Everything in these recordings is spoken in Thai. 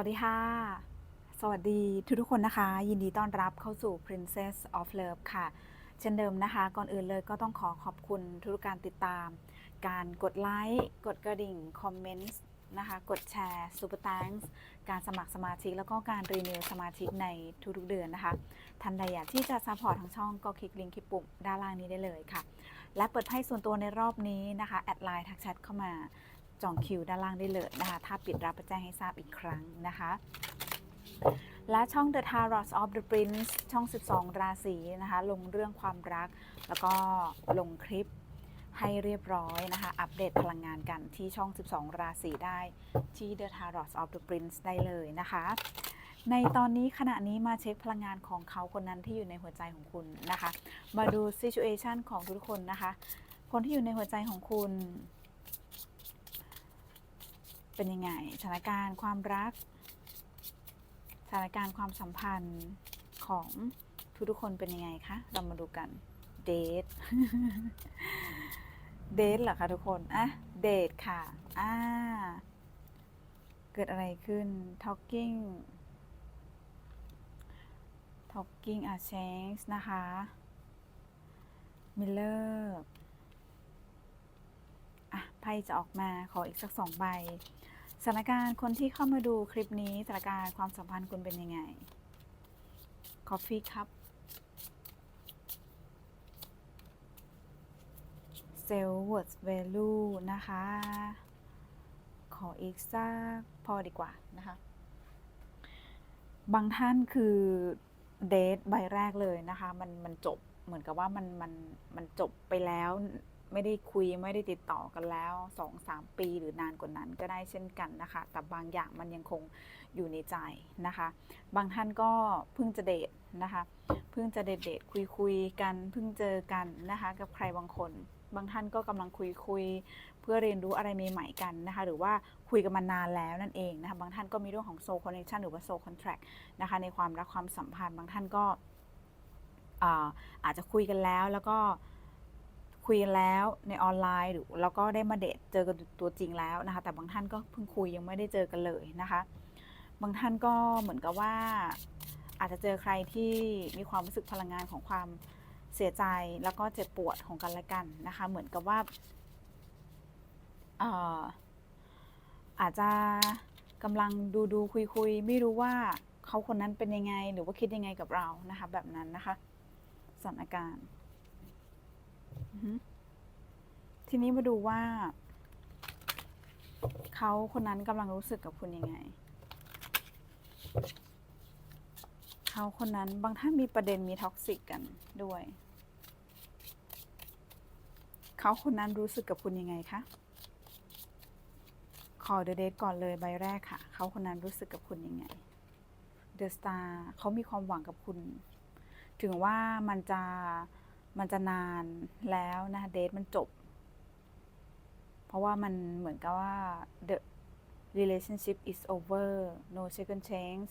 วัสดีค่ะ สวัสดีทุกทุกคนนะคะ ยินดีต้อนรับเข้าสู่ Princess of Love ค่ะ เช่นเดิมนะคะ ก่อนอื่นเลยก็ต้องขอขอบคุณทุกการติดตาม การกดไลค์ กดกระดิ่ง คอมเมนต์นะคะ กดแชร์ Super Thanks การสมัครสมาชิก แล้วก็การรีนิวสมาชิกในทุกๆเดือนนะคะท่านใดอยากที่จะซัพพอร์ตทางช่องก็คลิกลิงก์คลิปปุ่มด้านล่างนี้ได้เลยค่ะ และเปิดไพ่ส่วนตัวในรอบนี้นะคะ แอดไลน์ทักแชทเข้ามา จองคิวด้านล่างได้เลยนะคะ ถ้าปิดรับจะแจ้งให้ทราบอีกครั้งนะคะ และช่อง The Tarot of the Prince ช่อง 12 ราศีนะคะ ลงเรื่องความรัก แล้วก็ลงคลิปให้เรียบร้อยนะคะ อัปเดตพลังงานกันที่ช่อง 12 ราศีได้ที่ The Tarot of the Prince ได้เลยนะคะ ในตอนนี้ขณะนี้มาเช็คพลังงานของเขาคนนั้นที่อยู่ในหัวใจของคุณนะคะ มาดู situation ของทุกคนนะคะ คนที่อยู่ในหัวใจของคุณ เป็นยังไงสถานการณ์ความรักสถานการณ์ความสัมพันธ์ของทุกๆคนเป็นยังไงคะเรามาดูกันเดทเดทเหรอคะทุกคนอะเดทค่ะอ่าเกิดอะไรขึ้น talking talking a change นะคะ Miller อะไพ่จะออกมาขออีกสักสองใบ สถานการณ์คนที่เข้ามาดูคลิปนี้สถานการณ์ความสัมพันธ์คุณเป็นยังไง Coffee Cup Self Worth Value นะคะ ขออีกสักพอดีกว่านะคะ บางท่านคือเดทใบแรกเลยนะคะ มันมันจบเหมือนกับว่ามันมันมันจบไปแล้ว ไม่ได้คุยไม่ได้ติดต่อกันแล้วสองสามปีหรือนานกว่านั้นก็ได้เช่นกันนะคะ แต่บางอย่างมันยังคงอยู่ในใจนะคะ บางท่านก็เพิ่งจะเดทนะคะ เพิ่งจะเดทเดทคุยคุยกันเพิ่งเจอกันนะคะ กับใครบางคน บางท่านก็กำลังคุยคุยเพื่อเรียนรู้อะไรใหม่ๆกันนะคะ หรือว่าคุยกันมานานแล้วนั่นเองนะคะ บางท่านก็มีเรื่องของ soul connection หรือว่า soul contract นะคะ ในความรักความสัมพันธ์ บางท่านก็อ่าอาจจะคุยกันแล้วแล้วก็ คุยแล้วในออนไลน์หรือแล้วก็ได้มาเดทเจอกันตัวจริงแล้วนะคะ แต่บางท่านก็เพิ่งคุยยังไม่ได้เจอกันเลยนะคะ บางท่านก็เหมือนกับว่า อาจจะเจอใครที่มีความรู้สึกพลังงานของความเสียใจแล้วก็เจ็บปวดของกันและกันนะคะ เหมือนกับว่าเอ่อาจจะกำลังดูดูคุยคุยไม่รู้ว่าเขาคนนั้นเป็นยังไง หรือว่าคิดยังไงกับเรานะคะ แบบนั้นนะคะสถานการณ์ ทีนี้มาดูว่า เขาคนนั้นกำลังรู้สึกกับคุณยังไง เขาคนนั้นบางท่านมีประเด็นมีท็อกซิกกันด้วย เขาคนนั้นรู้สึกกับคุณยังไงคะขอเดอะเดทก่อนเลยใบแรกค่ะ เขาคนนั้นรู้สึกกับคุณยังไงเดอะสตาร์เขามีความหวังกับคุณ ถึงว่ามันจะ มันจะนานแล้วนะเดทมันจบ เพราะว่ามันเหมือนกับว่า the relationship is over no second chance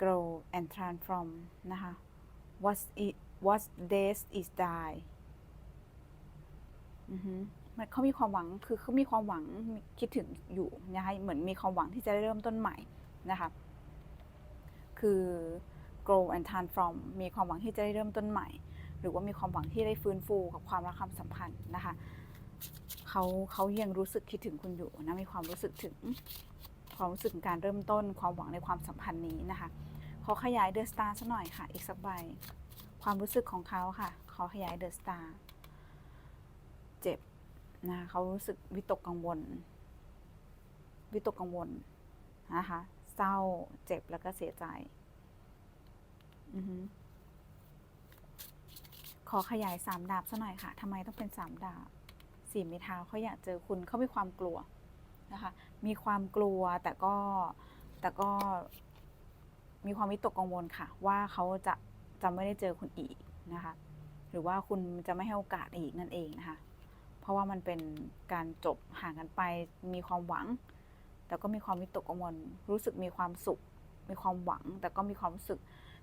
grow and transform นะคะ what it what days is die มันเขามีความหวัง คือเขามีความหวัง คิดถึงอยู่นะคะ เหมือนมีความหวังที่จะได้เริ่มต้นใหม่นะคะ คือ grow and transform มีความหวังที่จะได้เริ่มต้นใหม่ หรือว่ามีความหวังที่ได้ฟื้นฟูกับความรักความสัมพันธ์นะคะเขาเขายังรู้สึกคิดถึงคุณอยู่นะมีความรู้สึกถึงความรู้สึกการเริ่มต้น ความหวังในความสัมพันธ์นี้นะคะขอขยายเดอะสตาร์สักหน่อยค่ะ อีกสักใบ ความรู้สึกของเขาค่ะขอขยายเดอะสตาร์เจ็บนะเขารู้สึกวิตกกังวล วิตกกังวลนะคะเศร้าเจ็บแล้วก็เสียใจ ขอขยายสามดาบสักหน่อยค่ะทำไมต้องเป็นสามดาบสี่ไม้เท้าเขาอยากเจอคุณเขามีความกลัวนะคะ มีความกลัวแต่ก็แต่ก็มีความวิตกกังวลค่ะ ว่าเขาจะจะไม่ได้เจอคุณอีกนะคะ หรือว่าคุณจะไม่ให้โอกาสอีกนั่นเองนะคะ เพราะว่ามันเป็นการจบห่างกันไปมีความหวัง แต่ก็มีความวิตกกังวล รู้สึกมีความสุข มีความหวัง แต่ก็มีความรู้สึก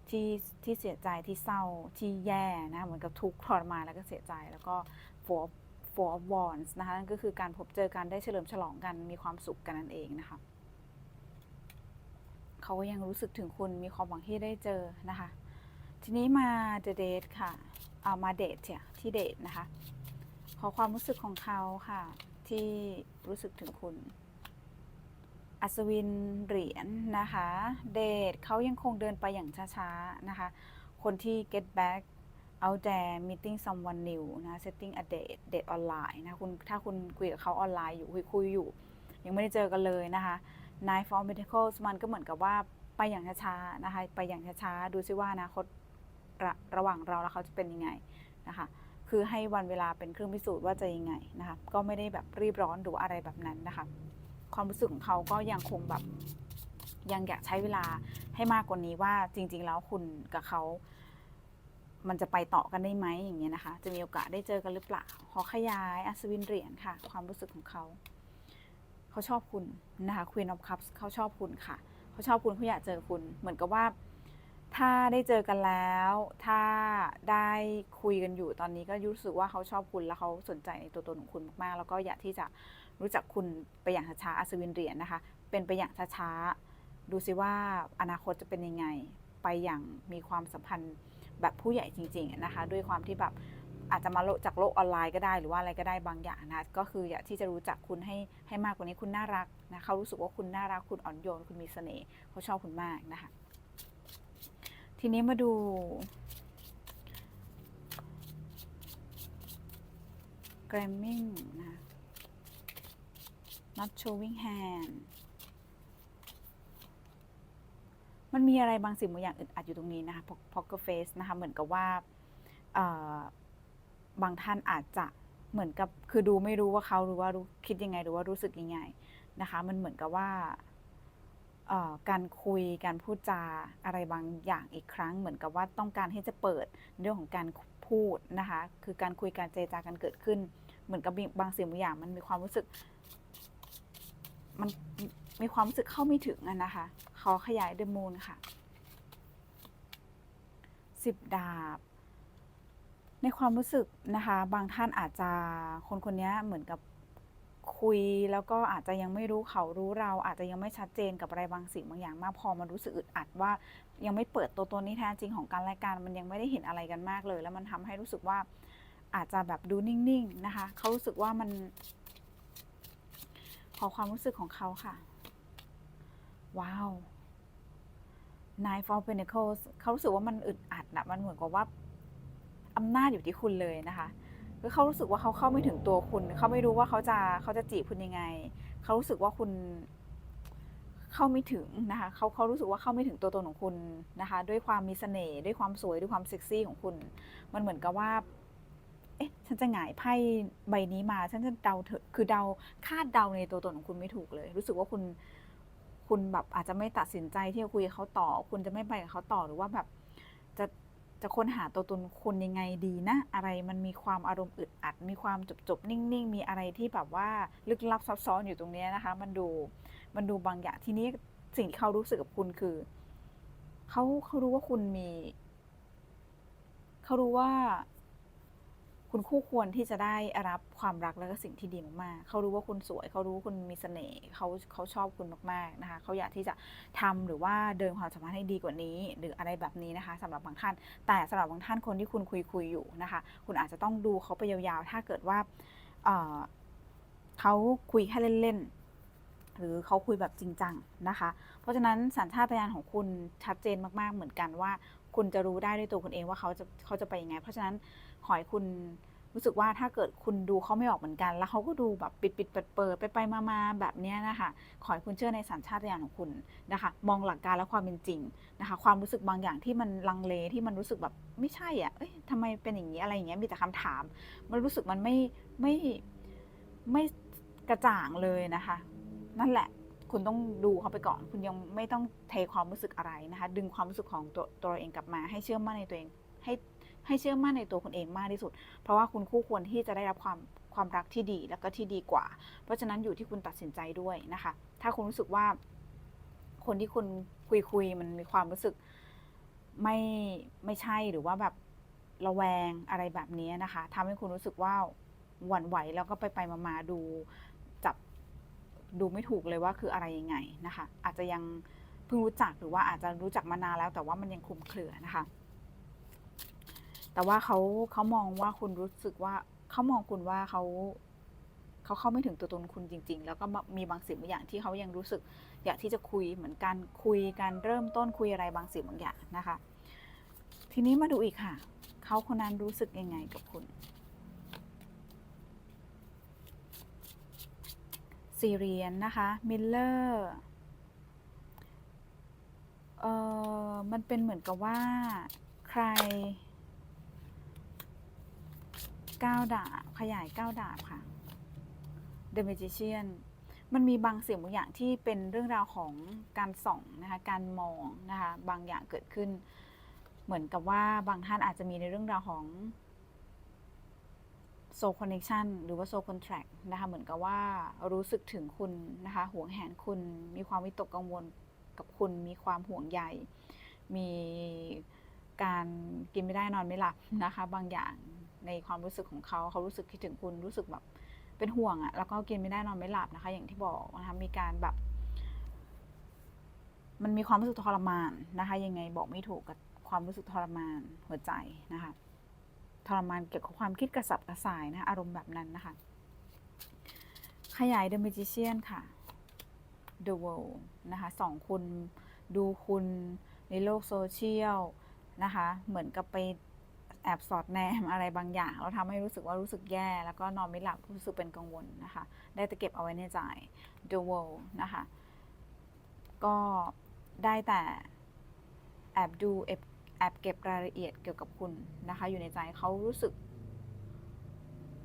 ที่ที่เสียใจที่เศร้าที่แย่นะเหมือนกับทุกข์ทรมานแล้วก็เสียใจแล้วก็ for for of wands นะคะนั่นก็คือการพบเจอกันได้เฉลิมฉลองกันมีความสุขกันนั่นเองนะคะเขาก็ยังรู้สึกถึงคุณมีความหวังที่ได้เจอนะคะ ทีนี้มา the date ค่ะเอามาเดทเนี่ยที่เดทนะคะ ขอความรู้สึกของเขาค่ะ ที่รู้สึกถึงคุณ อัศวินเหรียญนะคะ เดทเขายังคงเดินไปอย่างช้าๆนะคะ คนที่ get back out there meeting someone new นะ setting a date date ออนไลน์นะคุณถ้าคุณคุยกับเขาออนไลน์อยู่คุยคุยอยู่ ยังไม่ได้เจอกันเลยนะคะ Nine of Pentacles มันก็เหมือนกับว่าไปอย่างช้าๆนะคะ ไปอย่างช้าๆ ดูซิว่าอนาคตระระหว่างเราและเขาจะเป็นยังไงนะคะ คือให้วันเวลาเป็นเครื่องพิสูจน์ว่าจะยังไงนะคะ ก็ไม่ได้แบบรีบร้อนหรืออะไรแบบนั้นนะคะ ความรู้สึกของเขาก็ยังคงแบบยังอยากใช้เวลาให้มากกว่านี้ว่าจริง ๆ แล้วคุณกับเขา มันจะไปต่อกันได้ไหมอย่างเงี้ยนะคะ จะมีโอกาสได้เจอกันหรือเปล่าขอขยายอัศวินเหรียญค่ะ ความรู้สึกของเขา เขาชอบคุณนะคะ Queen of Cups เขาชอบคุณค่ะ เขาชอบคุณเขาอยากเจอคุณ เหมือนกับว่า ถ้าได้เจอกันแล้ว ถ้าได้คุยกันอยู่ตอนนี้ก็รู้สึกว่าเขาชอบคุณแล้วเขาสนใจในตัวตนของคุณมากๆ แล้วก็อยากที่จะ รู้จักคุณไปอย่างช้าๆอัศวินเหรียญนะคะ เป็นไปอย่างช้าๆดูซิว่าอนาคตจะเป็นยังไง ไปอย่างมีความสัมพันธ์แบบผู้ใหญ่จริงๆนะคะ ด้วยความที่แบบอาจจะมาโลจากโลกออนไลน์ก็ได้หรือว่าอะไรก็ได้บางอย่างนะก็คืออยากที่จะรู้จักคุณให้ให้มากกว่านี้คุณน่ารักนะเขารู้สึกว่าคุณน่ารักคุณอ่อนโยนคุณมีเสน่ห์เขาชอบคุณมากนะคะ ทีนี้มาดู แกรมมิ่งนะ not showing hand มันมีอะไรบางสิ่งบางอย่างอึดอัดอยู่ตรงนี้นะคะ poker face นะคะ เหมือนกับว่าบางท่านอาจจะเหมือนกับคือดูไม่รู้ว่าเขาหรือว่ารู้คิดยังไงหรือว่ารู้สึกยังไงนะคะ มันเหมือนกับว่าการคุยการพูดจาอะไรบางอย่างอีกครั้ง เหมือนกับว่าต้องการที่จะเปิดเรื่องของการพูดนะคะ คือการคุยการเจรจากันเกิดขึ้น เหมือนกับบางสิ่งบางอย่างมันมีความรู้สึก มันมีความรู้สึกเข้าไม่ถึงอะนะคะ ขอขยายเดมูนค่ะสิบดาบ ในความรู้สึกนะคะ บางท่านอาจจะคนคนนี้เหมือนกับคุยแล้วก็อาจจะยังไม่รู้เขารู้เราอาจจะยังไม่ชัดเจนกับอะไรบางสิ่งบางอย่างมากพอมันรู้สึกอึดอัดว่า ยังไม่เปิดตัวตนที่แท้จริงของกันและกันมันยังไม่ได้เห็นอะไรกันมากเลย แล้วมันทำให้รู้สึกว่าอาจจะแบบดูนิ่งๆนะคะเขารู้สึกว่ามัน ขอความรู้สึกของเขาค่ะ ว้าว Nine of Pentacles เขารู้สึกว่ามันอึดอัดนะมันเหมือนกับว่าอำนาจอยู่ที่คุณเลยนะคะคือเขารู้สึกว่าเขาเข้าไม่ถึงตัวคุณ เขาไม่รู้ว่าเขาจะเขาจะจีบคุณยังไง เขารู้สึกว่าคุณเข้าไม่ถึงนะคะเขาเขารู้สึกว่าเข้าไม่ถึงตัวตนของคุณนะคะ ด้วยความมีเสน่ห์ด้วยความสวยด้วยความเซ็กซี่ของคุณ มันเหมือนกับว่า เอ๊ะ ฉันจะหงายไพ่ใบนี้มา ฉันจะเดาเถอะคือเดาคาดเดาในตัวตนของคุณไม่ถูกเลย รู้สึกว่าคุณ คุณแบบอาจจะไม่ตัดสินใจที่จะคุยกับเขาต่อ คุณจะไม่ไปกับเขาต่อหรือว่าแบบจะจะค้นหาตัวตนคุณยังไงดีนะ อะไรมันมีความอารมณ์อึดอัด มีความจบจบนิ่งๆ มีอะไรที่แบบว่าลึกลับซับซ้อนอยู่ตรงนี้นะคะ มันดูมันดูบางอย่างทีนี้สิ่งที่เขารู้สึกกับคุณคือเขาเขารู้ว่าคุณมี เขารู้ว่า คุณคู่ควรที่จะได้รับความรักและก็สิ่งที่ดีมากๆ เขารู้ว่าคุณสวย เขารู้ว่าคุณมีเสน่ห์เขาเขาชอบคุณมากๆนะคะ เขาอยากที่จะทำหรือว่าเดินความสัมพันธ์ให้ดีกว่านี้ หรืออะไรแบบนี้นะคะสำหรับบางท่าน แต่สำหรับบางท่านคนที่คุณคุยคุยอยู่นะคะ คุณอาจจะต้องดูเขาไปยาวๆ ถ้าเกิดว่าเเขาคุยแค่เล่นๆ หรือเขาคุยแบบจริงจังนะคะ เพราะฉะนั้นสัญชาตญาณของคุณชัดเจนมากๆ เหมือนกันว่า คุณจะรู้ได้ด้วยตัวคุณเองว่าเขาจะเขาจะไปยังไง เพราะฉะนั้น ขอให้คุณรู้สึกว่าถ้าเกิดคุณดูเขาไม่ออกเหมือนกัน แล้วเขาก็ดูแบบปิดปิดเปิดเปิดไปไปมามาแบบนี้นะคะขอให้คุณเชื่อในสัญชาตญาณของคุณนะคะ มองหลักการและความเป็นจริงนะคะ ความรู้สึกบางอย่างที่มันลังเลที่มันรู้สึกแบบไม่ใช่อะเอ้ยทำไมเป็นอย่างนี้อะไรอย่างเงี้ยมีแต่คำถาม มันรู้สึกมันไม่ไม่ไม่กระจ่างเลยนะคะ นั่นแหละคุณต้องดูเขาไปก่อน คุณยังไม่ต้องเทความรู้สึกอะไรนะคะ ดึงความรู้สึกของตัวตัวเองกลับมา ให้เชื่อมั่นในตัวเองให้ ให้เชื่อมั่นในตัวคุณเองมากที่สุด เพราะว่าคุณคู่ควรที่จะได้รับความความรักที่ดีแล้วก็ที่ดีกว่า เพราะฉะนั้นอยู่ที่คุณตัดสินใจด้วยนะคะ ถ้าคุณรู้สึกว่า คนที่คุณคุยคุยมันมีความรู้สึกไม่ไม่ใช่หรือว่าแบบระแวงอะไรแบบนี้นะคะทำให้คุณรู้สึกว่าหวั่นไหวแล้วก็ไปไปมามาดูจับดูไม่ถูกเลยว่าคืออะไรยังไงนะคะ อาจจะยังเพิ่งรู้จักหรือว่าอาจจะรู้จักมานานแล้วแต่ว่ามันยังคลุมเครือนะคะ แต่ว่าเขาเขามองว่าคุณรู้สึกว่าเขามองคุณว่าเขาเขาเข้าไม่ถึงตัวตนคุณจริง ๆ แล้วก็มีบางสิ่งบางอย่างที่เขายังรู้สึก อยากที่จะคุยเหมือนกันคุยกันเริ่มต้นคุยอะไรบางสิ่งบางอย่างนะคะ ทีนี้มาดูอีกค่ะเขาคนนั้นรู้สึกยังไงกับคุณซีเรียนนะคะมิลเลอร์เอ่อมันเป็นเหมือนกับว่าใคร ก้าดาบ ขยายก้าดาบค่ะ The Magician มันมีบางสิ่งบางอย่างที่เป็นเรื่องราวของการส่องนะคะการมองนะคะบางอย่างเกิดขึ้น เหมือนกับว่าบางท่านอาจจะมีในเรื่องราวของโซคอนเน c t ชันหรือว่าโซคอนแท c t นะคะเหมือนกับว่ารู้สึกถึงคุณนะคะห่วงแหนคุณมีความวิตกกังวลกับคุณมีความห่วงใยมีการกินไม่ได้นอนไม่หลับนะคะ บางอย่าง ในความรู้สึกของเขาเขารู้สึกคิดถึงคุณรู้สึกแบบเป็นห่วงอะ่ะแล้วก็กินไม่ได้นอนไม่หลับนะคะ อย่างที่บอกนะคะมีการแบบ มันมีความรู้สึกทรมานนะคะ ยังไงบอกไม่ถูกกับความรู้สึกทรมานหัวใจนะคะทรมานเกี่ยวกับความคิดกระสับกระส่ายนะคะอารมณ์แบบนั้นนะคะ ขยาย The Magician ค่ะ The World นะคะสองคุณดูคุณในโลกโซเชียลนะคะ เหมือนกับไป แอบสอดแนมอะไรบางอย่างแล้วทำให้รู้สึกว่ารู้สึกแย่ แล้วก็นอนไม่หลับรู้สึกเป็นกังวลนะคะ ได้แต่เก็บเอาไว้ในใจ The World นะคะ ก็ได้แต่แอบดูแอบแอบเก็บรายละเอียดเกี่ยวกับคุณนะคะ อยู่ในใจเขารู้สึก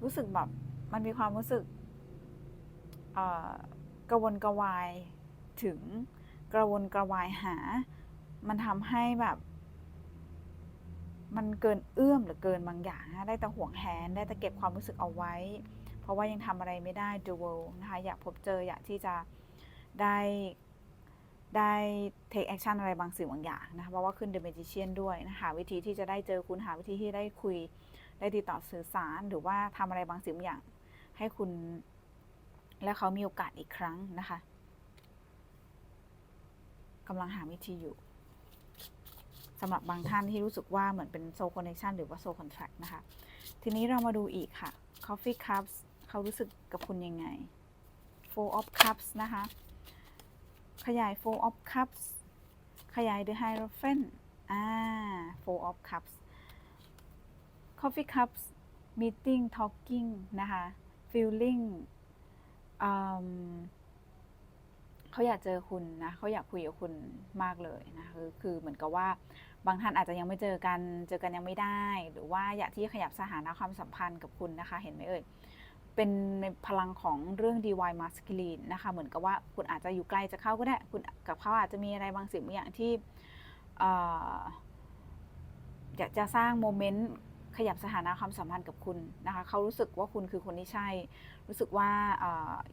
รู้สึกแบบมันมีความรู้สึกกระวนกระวายถึงกระวนกระวายหา มันทำให้แบบ มันเกินเอื้อมหรือเกินบางอย่างนะได้แต่ห่วงแหนได้แต่เก็บความรู้สึกเอาไว้ เพราะว่ายังทำอะไรไม่ได้ the world นะคะอยากพบเจออยากที่จะได้ได้ take action อะไรบางสิ่งบางอย่างนะคะเพราะว่าขึ้น the magician ด้วยนะคะวิธีที่จะได้เจอคุณหาวิธีที่ได้คุยได้ติดต่อสื่อสารหรือว่าทำอะไรบางสิ่งบางอย่าง ให้คุณ และเขามีโอกาสอีกครั้งนะคะกำลังหาวิธีอยู่ สำหรับบางท่านที่รู้สึกว่าเหมือนเป็นโซคอนเน c t ชันหรือว่าโซคอนแท c t นะคะ ทีนี้เรามาดูอีกค่ะ Coffee Cups เขารู้สึกกับคุณยังไง Four of Cups นะคะ ขยาย Four of Cups ขยาย The Hierophant อ่า Four of Cups Coffee Cups Meeting Talking นะคะ Feeling เขาอยากเจอคุณนะ เขาอยากคุยกับคุณมากเลยนะ คือคือเหมือนกับว่า บางท่านอาจจะยังไม่เจอกัน เจอกันยังไม่ได้ หรือว่าอยากที่ขยับสถานะความสัมพันธ์กับคุณนะคะ เห็นไหมเอ่ย เป็นพลังของเรื่อง DIY masculine นะคะ เหมือนกับว่าคุณอาจจะอยู่ไกลจะเข้าก็ได้ คุณกับเขาอาจจะมีอะไรบางสิ่งบางอย่างที่อยากจะสร้างโมเมนต์ ขยับสถานะความสัมพันธ์กับคุณนะคะเขารู้สึกว่าคุณคือคนที่ใช่ รู้สึกว่า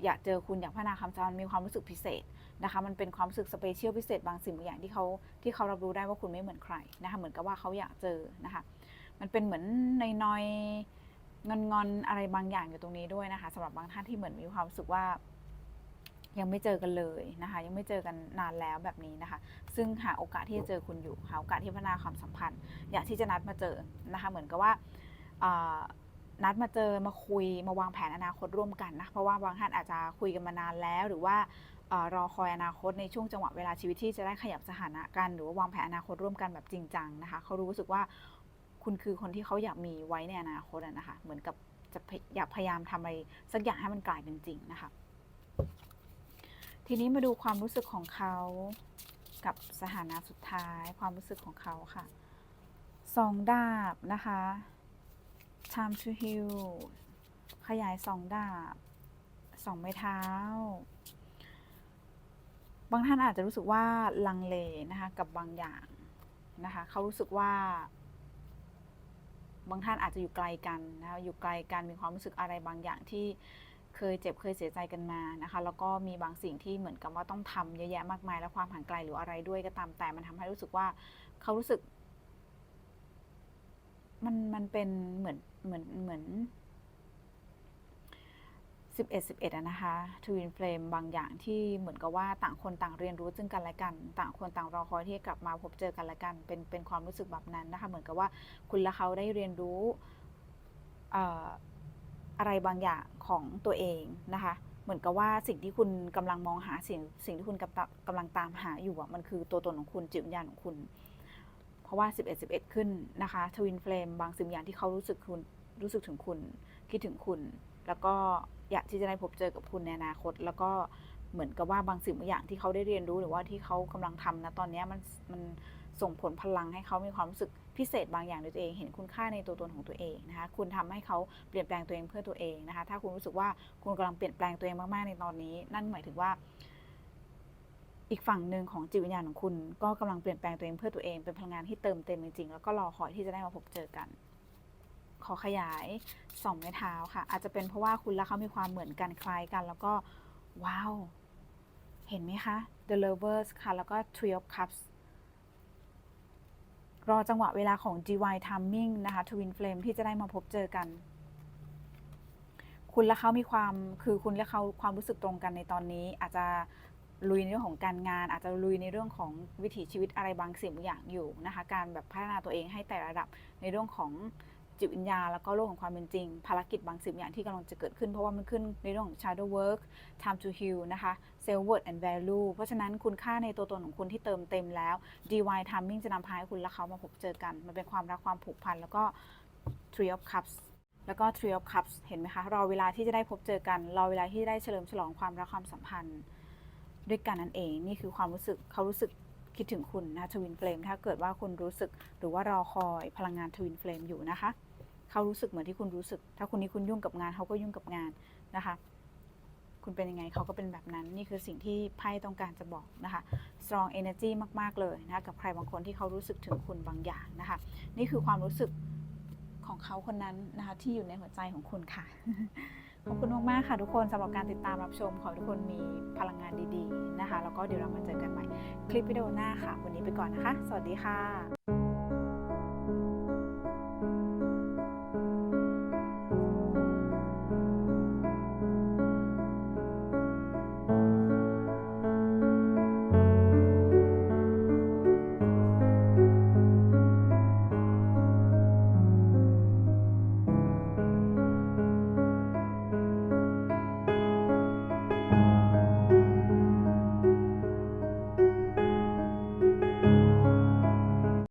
อยากเจอคุณอยากพัฒนาความสัมพันธ์มีความรู้สึกพิเศษนะคะมันเป็นความรู้สึกสเปเชียลพิเศษบางสิ่งบางอย่างที่เขาที่เขารับรู้ได้ว่าคุณไม่เหมือนใครนะคะเหมือนกับว่าเขาอยากเจอนะคะมันเป็นเหมือนในน้อยเงินงอนอะไรบางอย่างอยู่ตรงนี้ด้วยนะคะสำหรับบางท่านที่เหมือนมีความรู้สึกว่า ยังไม่เจอกันเลยนะคะ ยังไม่เจอกันนานแล้วแบบนี้นะคะ ซึ่งหาโอกาสที่จะเจอคุณอยู่หาโอกาสที่พัฒนาความสัมพันธ์ อยากที่จะนัดมาเจอนะคะ เหมือนกับว่านัดมาเจอมาคุยมาวางแผนอนาคตร่วมกันนะเพราะว่าบางท่านอาจจะคุยกันมานานแล้ว หรือว่ารอคอยอนาคตในช่วงจังหวะเวลาชีวิตที่จะได้ขยับสถานะกัน หรือว่าวางแผนอนาคตร่วมกันแบบจริงจังนะคะเขารู้สึกว่าคุณคือคนที่เขาอยากมีไว้ในอนาคตนะคะ เหมือนกับจะอยากพยายามทำอะไรสักอย่างให้มันกลายเป็นจริงนะคะ ทีนี้มาดูความรู้สึกของเขากับสถานะสุดท้าย ความรู้สึกของเขาค่ะสองดาบนะคะ time to heal ขยายสองดาบสองไม้เท้า บางท่านอาจจะรู้สึกว่าลังเลนะคะกับบางอย่างนะคะเขารู้สึกว่า บางท่านอาจจะอยู่ไกลกันนะคะอยู่ไกลกันมีความรู้สึกอะไรบางอย่างที่ เคยเจ็บเคยเสียใจกันมานะคะ แล้วก็มีบางสิ่งที่เหมือนกับว่าต้องทำเยอะแยะมากมาย และความห่างไกลหรืออะไรด้วยก็ตามแต่มันทำให้รู้สึกว่าเขารู้สึก มันมันเป็นเหมือนเหมือนเหมือน11 11อะนะคะทวินเฟลมบางอย่างที่เหมือนกับว่าต่างคนต่างเรียนรู้ซึ่งกันและกัน ต่างคนต่างรอคอยที่จะกลับมาพบเจอกันและกัน เป็นเป็นความรู้สึกแบบนั้นนะคะ เหมือนกับว่าคุณและเขาได้เรียนรู้ อะไรบางอย่างของตัวเองนะคะ เหมือนกับว่าสิ่งที่คุณกำลังมองหาสิ่งสิ่งที่คุณกำลังกำลังตามหาอยู่อะมันคือตัวตนของคุณจิตวิญญาณของคุณ เพราะว่า 11 11 ขึ้นนะคะทวินเฟลมบางสิ่งอย่างที่เขารู้สึกคุณรู้สึกถึงคุณคิดถึงคุณ แล้วก็อยากที่จะได้พบเจอกับคุณในอนาคต แล้วก็เหมือนกับว่าบางสิ่งบางอย่างที่เขาได้เรียนรู้หรือว่าที่เขากำลังทำนะตอนนี้มันมันส่งผลพลังให้เขามีความรู้สึก พิเศษบางอย่างในตัวเอง เห็นคุณค่าในตัวตนของตัวเองนะคะคุณทำให้เขาเปลี่ยนแปลงตัวเองเพื่อตัวเองนะคะถ้าคุณรู้สึกว่าคุณกำลังเปลี่ยนแปลงตัวเองมากๆในตอนนี้ นั่นหมายถึงว่า อีกฝั่งหนึ่งของจิตวิญญาณของคุณ ก็กำลังเปลี่ยนแปลงตัวเองเพื่อตัวเองเป็นพลังงานที่เติมเต็มจริงๆแล้วก็รอคอยที่จะได้มาพบเจอกันขอขยายสองไม้เท้าค่ะ อาจจะเป็นเพราะว่าคุณและเขามีความเหมือนกันคล้ายกัน แล้วก็ว้าว เห็นไหมคะ The Lovers ค่ะ แล้วก็ Three of Cups รอจังหวะเวลาของ GY Timing นะคะ Twin Flame ที่จะได้มาพบเจอกัน คุณและเขามีความคือคุณและเขาความรู้สึกตรงกันในตอนนี้ อาจจะลุยในเรื่องของการงาน อาจจะลุยในเรื่องของวิถีชีวิตอะไรบางสิ่งบางอย่างอยู่นะคะ การแบบพัฒนาตัวเองให้แต่ระดับในเรื่องของ จิตวิญญาณแล้วก็โลกของความเป็นจริง ภารกิจบางสิ่งบางอย่างที่กำลังจะเกิดขึ้น เพราะว่ามันขึ้นในเรื่องของ shadow work time to heal นะคะ self worth and value เพราะฉะนั้นคุณค่าในตัวตนของคุณที่เติมเต็มแล้ว divine timing จะนำพาให้คุณและเขามาพบเจอกัน มันเป็นความรักความผูกพันแล้วก็ three of cups แล้วก็ three of cups เห็นไหมคะ รอเวลาที่จะได้พบเจอกัน รอเวลาที่ได้เฉลิมฉลองความรักความสัมพันธ์ ด้วยกันนั่นเอง นี่คือความรู้สึกเขารู้สึกคิดถึงคุณนะทวินเฟลมถ้าเกิดว่าคุณรู้สึกหรือว่ารอคอยพลังงานทวินเฟลมอยู่นะคะ เขารู้สึกเหมือนที่คุณรู้สึก ถ้าคุณนี้คุณยุ่งกับงานเขาก็ยุ่งกับงานนะคะ คุณเป็นยังไงเขาก็เป็นแบบนั้น นี่คือสิ่งที่ไพ่ต้องการจะบอกนะคะ strong energy มากๆเลยนะคะกับใครบางคนที่เขารู้สึกถึงคุณบางอย่างนะคะ นี่คือความรู้สึกของเขาคนนั้นนะคะที่อยู่ในหัวใจของคุณค่ะ ขอบคุณมากๆค่ะทุกคนสำหรับการติดตามรับชม ขอให้ทุกคนมีพลังงานดีๆนะคะ แล้วก็เดี๋ยวเรามาเจอกันใหม่คลิปวิดีโอหน้าค่ะ วันนี้ไปก่อนนะคะ สวัสดีค่ะ